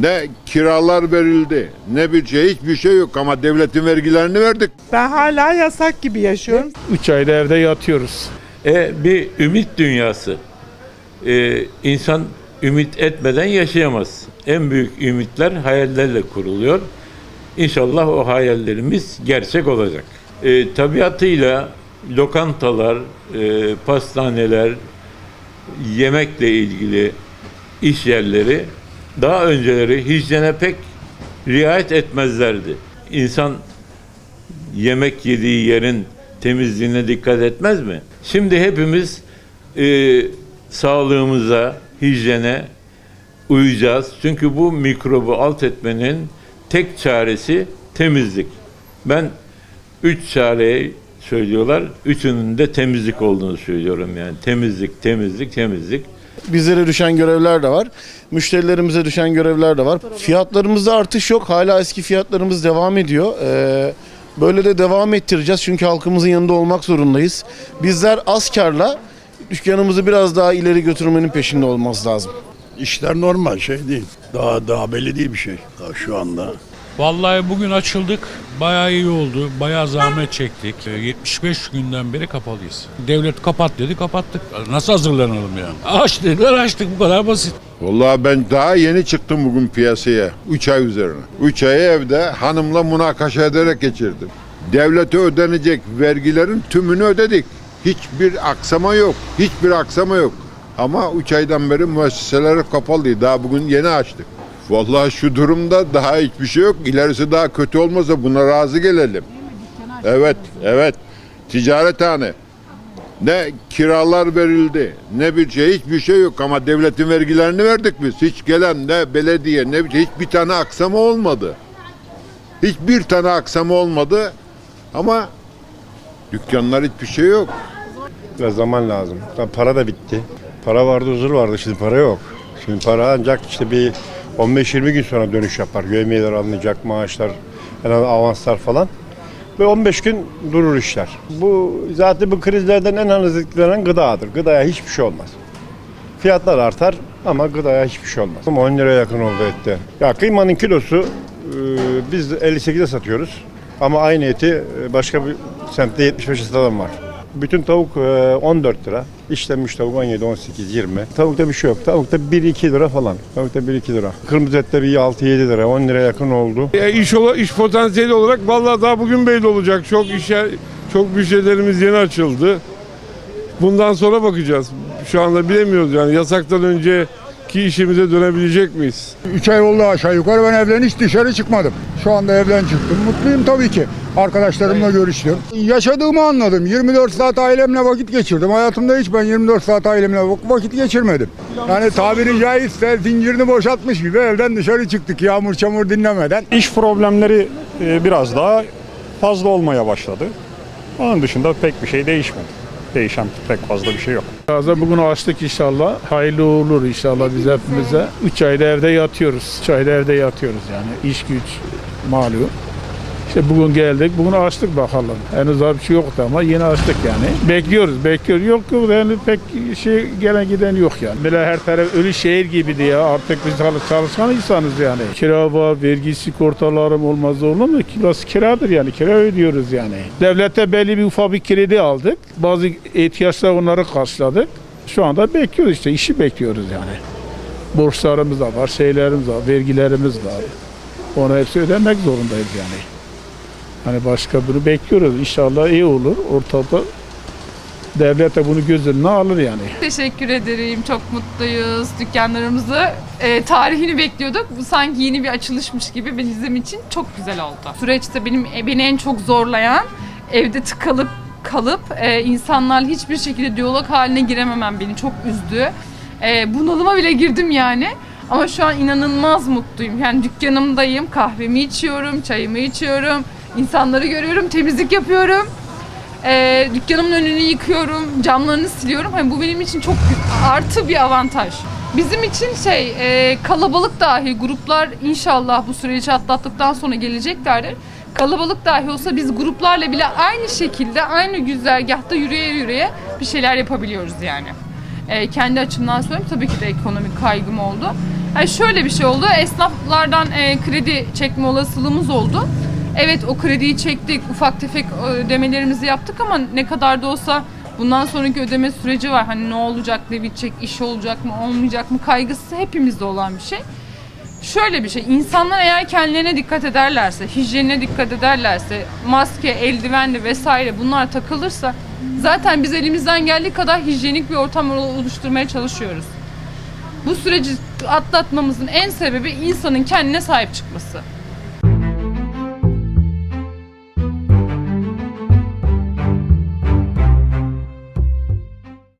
Ne kiralar verildi, ne bir şey, hiçbir şey yok ama devletin vergilerini verdik. Ben hala yasak gibi yaşıyorum. 3 ayda evde yatıyoruz. E, bir ümit dünyası. E, insan ümit etmeden yaşayamaz. En büyük ümitler hayallerle kuruluyor. İnşallah o hayallerimiz gerçek olacak. E, tabiatıyla lokantalar, e, pastaneler, yemekle ilgili iş yerleri daha önceleri hijyene pek riayet etmezlerdi. İnsan yemek yediği yerin temizliğine dikkat etmez mi? Şimdi hepimiz e, sağlığımıza, hijyene uyacağız. Çünkü bu mikrobu alt etmenin tek çaresi temizlik. Ben üç çareyi söylüyorlar. Üçünün de temizlik olduğunu söylüyorum yani. Temizlik, temizlik, temizlik. Bizlere düşen görevler de var. Müşterilerimize düşen görevler de var. Fiyatlarımızda artış yok. Hala eski fiyatlarımız devam ediyor. Ee, böyle de devam ettireceğiz. Çünkü halkımızın yanında olmak zorundayız. Bizler az karla dükkanımızı biraz daha ileri götürmenin peşinde olması lazım. İşler normal şey değil. Daha daha belli değil bir şey daha şu anda. Vallahi bugün açıldık. Bayağı iyi oldu. Bayağı zahmet çektik. Ee, 75 günden beri kapalıyız. Devlet kapat dedi kapattık. Nasıl hazırlanalım yani? Aç dediler açtık bu kadar basit. Vallahi ben daha yeni çıktım bugün piyasaya. 3 ay üzerine. 3 ayı evde hanımla münakaşa ederek geçirdim. Devlete ödenecek vergilerin tümünü ödedik. Hiçbir aksama yok. Hiçbir aksama yok. Ama 3 aydan beri müesseseler kapalıydı. Daha bugün yeni açtık. Vallahi şu durumda daha hiçbir şey yok. İlerisi daha kötü olmasa buna razı gelelim. Evet, evet. Ticarethane. Ne kiralar verildi, ne bir şey, hiçbir şey yok ama devletin vergilerini verdik biz. Hiç gelen ne belediye, ne bir şey, hiçbir tane aksama olmadı. Hiçbir tane aksama olmadı ama dükkanlar hiçbir şey yok. Biraz zaman lazım. Para da bitti. Para vardı, huzur vardı. Şimdi para yok. Şimdi para ancak işte bir 15-20 gün sonra dönüş yapar. Yövmiyeler alınacak, maaşlar, az avanslar falan. Ve 15 gün durur işler. Bu zaten bu krizlerden en hızlı etkilenen gıdadır. Gıdaya hiçbir şey olmaz. Fiyatlar artar ama gıdaya hiçbir şey olmaz. Ama 10 liraya yakın oldu ette. Ya kıymanın kilosu e, biz 58'e satıyoruz. Ama aynı eti e, başka bir semtte 75'e satan var. Bütün tavuk e, 14 lira. İşlenmiş tavuk 17, 18, 20. Tavukta bir şey yok. Tavukta 1-2 lira falan. Tavukta 1-2 lira. Kırmızı ette bir 6-7 lira. 10 liraya yakın oldu. E, iş, ola, iş potansiyeli olarak vallahi daha bugün belli olacak. Çok işe, çok müşterilerimiz yeni açıldı. Bundan sonra bakacağız. Şu anda bilemiyoruz yani yasaktan önceki işimize dönebilecek miyiz? 3 ay oldu aşağı yukarı ben evden hiç dışarı çıkmadım. Şu anda evden çıktım. Mutluyum tabii ki. Arkadaşlarımla görüştüm. Yaşadığımı anladım. 24 saat ailemle vakit geçirdim. Hayatımda hiç ben 24 saat ailemle vak- vakit geçirmedim. Yani tabiri caizse zincirini boşaltmış gibi evden dışarı çıktık yağmur çamur dinlemeden. İş problemleri e, biraz daha fazla olmaya başladı. Onun dışında pek bir şey değişmedi. Değişen pek fazla bir şey yok. Gaza bugün açtık inşallah. Hayırlı olur inşallah biz hepimize. 3 ayda evde yatıyoruz. 3 ayda evde yatıyoruz yani. İş güç malum. İşte bugün geldik. Bugün açtık bakalım. Henüz daha bir şey yoktu ama yeni açtık yani. Bekliyoruz, bekliyoruz. Yok yok yani pek şey gelen giden yok yani. Böyle her taraf ölü şehir gibiydi ya. Artık biz çalış- çalışkan insanız yani. Kira var, vergi sigortalarım olmaz olur mu? Kirası kiradır yani. Kira ödüyoruz yani. Devlette belli bir ufak bir kredi aldık. Bazı ihtiyaçlar onları karşıladık. Şu anda bekliyoruz işte. işi bekliyoruz yani. Borçlarımız da var, şeylerimiz var, vergilerimiz var. Onu hepsi ödemek zorundayız yani. Hani başka bunu bekliyoruz. İnşallah iyi olur. Ortada devlet de bunu göz önüne alır yani. Teşekkür ederim. Çok mutluyuz. Dükkanlarımızı e, tarihini bekliyorduk. Bu sanki yeni bir açılışmış gibi bizim için çok güzel oldu. Süreçte benim e, beni en çok zorlayan evde tıkalıp kalıp e, insanlarla hiçbir şekilde diyalog haline girememem beni çok üzdü. E, bunalıma bile girdim yani. Ama şu an inanılmaz mutluyum. Yani dükkanımdayım, kahvemi içiyorum, çayımı içiyorum, insanları görüyorum, temizlik yapıyorum. Ee, dükkanımın önünü yıkıyorum, camlarını siliyorum. Hani bu benim için çok artı bir avantaj. Bizim için şey e, kalabalık dahi gruplar inşallah bu süreci atlattıktan sonra geleceklerdir. Kalabalık dahi olsa biz gruplarla bile aynı şekilde aynı güzergahta yürüye yürüye bir şeyler yapabiliyoruz yani. E, kendi açımdan söyleyeyim tabii ki de ekonomik kaygım oldu. Yani şöyle bir şey oldu. Esnaflardan e, kredi çekme olasılığımız oldu. Evet o krediyi çektik, ufak tefek ödemelerimizi yaptık ama ne kadar da olsa bundan sonraki ödeme süreci var. Hani ne olacak, ne bitecek, iş olacak mı, olmayacak mı kaygısı hepimizde olan bir şey. Şöyle bir şey, insanlar eğer kendilerine dikkat ederlerse, hijyenine dikkat ederlerse, maske, eldivenli vesaire bunlar takılırsa zaten biz elimizden geldiği kadar hijyenik bir ortam oluşturmaya çalışıyoruz. Bu süreci atlatmamızın en sebebi insanın kendine sahip çıkması.